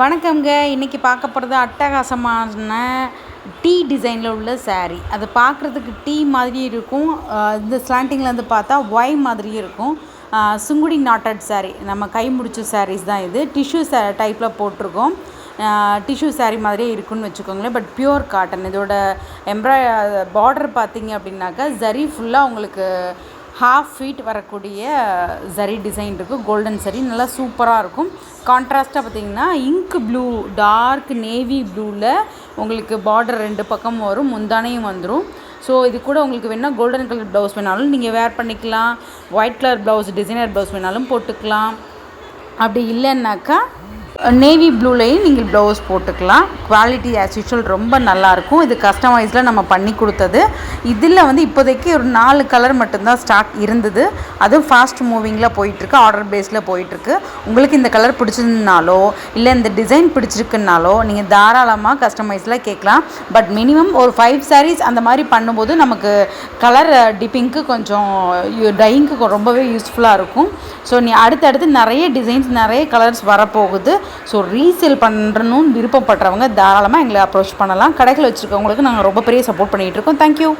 வணக்கம்ங்க. இன்றைக்கி பார்க்க போகிறது அட்டகாசமான டீ டிசைனில் உள்ள saree. அது பார்க்குறதுக்கு டீ மாதிரி இருக்கும். இந்த ஸ்லாண்டிங்லேருந்து பார்த்தா ஒய் மாதிரி இருக்கும். சுங்குடி நாட்டட் saree. நம்ம கை முடிச்ச சாரீஸ் தான் இது. டிஷ்யூ சே டைப்பில் போட்டிருக்கோம். டிஷ்யூ saree மாதிரியே இருக்குன்னு வச்சுக்கோங்களேன். பட் பியூர் காட்டன் இதோட எம்ப்ராய் பார்டர் பார்த்தீங்க அப்படின்னாக்கா ஜரி ஃபுல்லாக உங்களுக்கு ஹாஃப் ஃபீட் வரக்கூடிய சரி டிசைன் இருக்குது கோல்டன் சரி நல்லா சூப்பராக இருக்கும். கான்ட்ராஸ்ட்டாக பார்த்தீங்கன்னா இங்க் ப்ளூ டார்க் நேவி ப்ளூவில் உங்களுக்கு பார்டர் ரெண்டு பக்கம் வரும் முந்தானையும் வந்துடும் ஸோ இது கூட உங்களுக்கு வேணால் கோல்டன் கலர் ப்ளவுஸ் வேணாலும் நீங்கள் வேர் பண்ணிக்கலாம். White colour blouse designer blouse வேணாலும் போட்டுக்கலாம். அப்படி இல்லைன்னாக்கா நேவி ப்ளூலையும் நீங்கள் ப்ளவுஸ் போட்டுக்கலாம். குவாலிட்டி ஆஸ் யூஷுவல் ரொம்ப நல்லாயிருக்கும். இது கஸ்டமைஸில் நம்ம பண்ணி கொடுத்தது. இதில் வந்து இப்போதைக்கு ஒரு நாலு கலர் மட்டும்தான் ஸ்டாக் இருந்தது. அதுவும் ஃபாஸ்ட் மூவிங்கில் போயிட்டுருக்கு. ஆர்டர் பேஸில் போயிட்டுருக்கு. உங்களுக்கு இந்த கலர் பிடிச்சிருந்தாலோ இல்லை இந்த டிசைன் பிடிச்சிருக்குனாலோ நீங்கள் தாராளமாக கஸ்டமைஸில் கேட்கலாம். பட் மினிமம் ஒரு ஃபைவ் சாரீஸ் அந்த மாதிரி பண்ணும்போது நமக்கு கலர் டிப்பிங்க்கு கொஞ்சம் டையிங்க்கு ரொம்பவே யூஸ்ஃபுல்லாக இருக்கும். ஸோ நீ அடுத்தடுத்து நிறைய டிசைன்ஸ் நிறைய கலர்ஸ் வரப்போகுது. ஸோ ரீசேல் பண்ணுறணும்னு விருப்பப்படுறவங்க தாராளமாக எங்களை அப்ரோச் பண்ணலாம். கடைகள் வச்சுருக்கவங்களுக்கு நாங்கள் ரொம்ப பெரிய சப்போர்ட் பண்ணிகிட்டு இருக்கோம். தேங்க்யூ